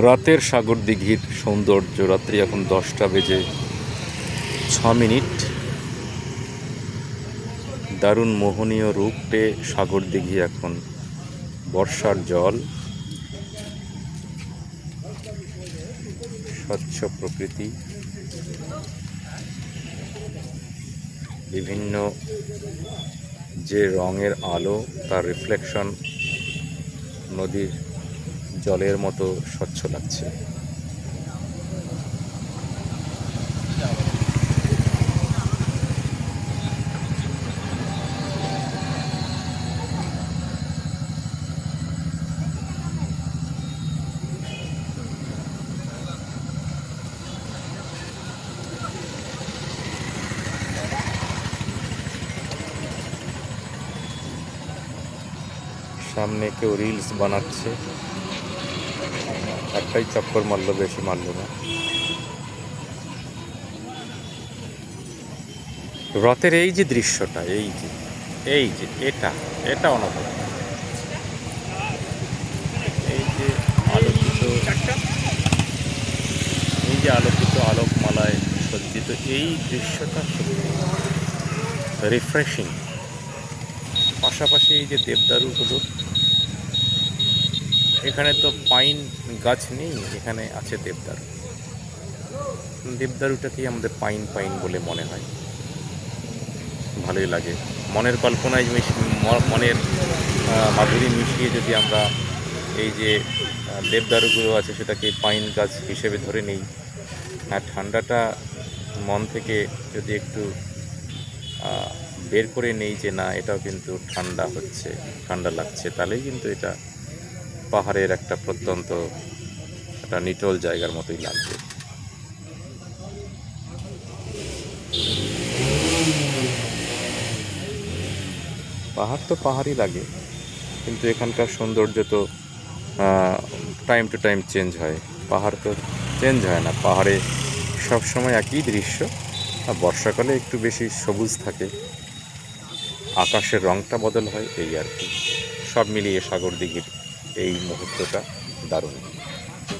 রাতের সাগর দিঘির সৌন্দর্য, রাত্রি এখন দশটা বেজে ছ মিনিট। দারুণ মোহনীয় রূপটে সাগর দিঘি এখন বর্ষার জল। স্বচ্ছ প্রকৃতি। বিভিন্ন যে রঙের আলো, তার রিফ্লেকশন নদীর জলের মতো স্বচ্ছ লাগছে। সামনে কেউ রিলস বানাচ্ছে। একটাই চক্কর মারল, বেশি মারল না। রথের এই যে দৃশ্যটা, এই যে এই যে, এটা এটা অনবদ্য। এই যে আলোকিত, এই যে আলোকিত আলোকমালায় সজ্জিত, এই দৃশ্যটা রিফ্রেশিং পাশাপাশি এই যে দেবদারুগুলো এখানে তো পাইন গাছ নেই, এখানে আছে দেবদারু। দেবদারুটাকেই আমাদের পাইন পাইন বলে মনে হয়? ভালোই লাগে। মনের কল্পনায় মনের মাধুরী মিশিয়ে যদি আমরা এই যে দেবদারুগুলো আছে সেটাকে পাইন গাছ হিসেবে ধরে নিই। আর ঠান্ডাটা মন থেকে যদি একটু বের করে নেই যে না, এটাও কিন্তু ঠান্ডা হচ্ছে, ঠান্ডা লাগছে, তাহলেই কিন্তু এটা পাহাড়ের একটা প্রত্যন্ত, একটা নিটল জায়গার মতোই লাগবে। পাহাড় তো পাহাড়ই লাগে, কিন্তু এখানকার সৌন্দর্য তো টাইম টু টাইম চেঞ্জ হয়। পাহাড় তো চেঞ্জ হয় না। পাহাড়ে সবসময় একই দৃশ্য, আর বর্ষাকালে একটু বেশি সবুজ থাকে। আকাশের রংটা বদল হয়, এই আর কি। সব মিলিয়ে সাগর দিঘির এই মুহূর্তটা দারুণ।